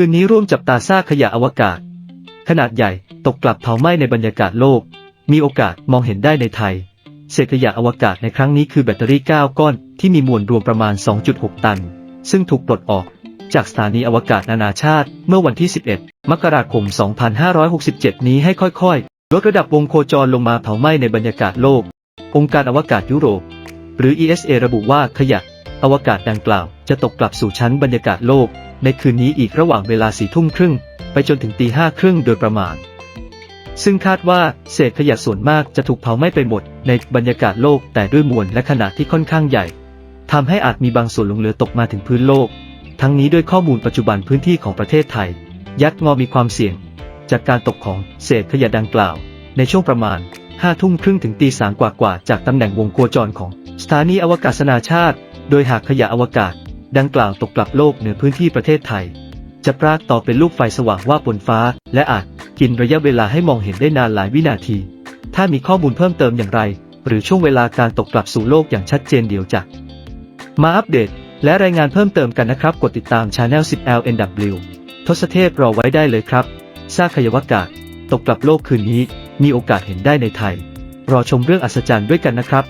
คืนนี้ร่วมจับตาซากขยะอวกาศ ขนาดใหญ่ตกกลับเผาไหม้ในบรรยากาศโลก มีโอกาสมองเห็นได้ในไทย เศษขยะอวกาศในครั้งนี้คือแบตเตอรี่ 9 ก้อน ที่มีมวลรวมประมาณ 2.6 ตัน ซึ่งถูกปลดออก จากสถานีอวกาศนานาชาติ เมื่อวันที่ 11 มกราคม 2567 นี้ให้ค่อยๆ ลดระดับวงโคจรลงมาเผาไหม้ในบรรยากาศโลก องค์การอวกาศยุโรป หรือ ESA ระบุว่าขยะ อวกาศดังกล่าว จะตกกลับสู่ชั้นบรรยากาศโลก ในคืนนี้อีกระหว่างเวลาสี่ทุ่มครึ่ง ไปจนถึงตีห้าครึ่งโดยประมาณ ซึ่งคาดว่าเศษขยะส่วนมากจะถูกเผาไหม้ไปหมด ในบรรยากาศโลกแต่ด้วยมวลและขนาดที่ค่อนข้างใหญ่ทำให้อาจมีบางส่วนหลงเหลือตกมาถึงพื้นโลก ทั้งนี้ด้วยข้อมูลปัจจุบันพื้นที่ของประเทศไทย ยักษ์งอมีความเสี่ยง จากการตกของเศษขยะดังกล่าว ในช่วงประมาณห้าทุ่มครึ่งถึงตีสามกว่าๆจากตำแหน่งวงโคจรของสถานีอวกาศนานาชาติ โดยหากขยะอวกาศ ดังกล่าวตกกลับโลกเหนือพื้นที่ประเทศไทย จะปรากต่อเป็นลูกไฟสว่างว่าบนฟ้า และอาจกินระยะเวลาให้มองเห็นได้นานหลายวินาที ถ้ามีข้อมูลเพิ่มเติมอย่างไร หรือช่วงเวลาการตกกลับสู่โลกอย่างชัดเจนเดี๋ยวจะมาอัปเดต และรายงานเพิ่มเติมกันนะครับ กดติดตาม Channel 10 LNW ทศเทพรอไว้ได้เลยครับซากขยวกาศตกกลับโลกคืนนี้ มีโอกาสเห็นได้ในไทย รอชมเรื่องอัศจรรย์ด้วยกันนะครับ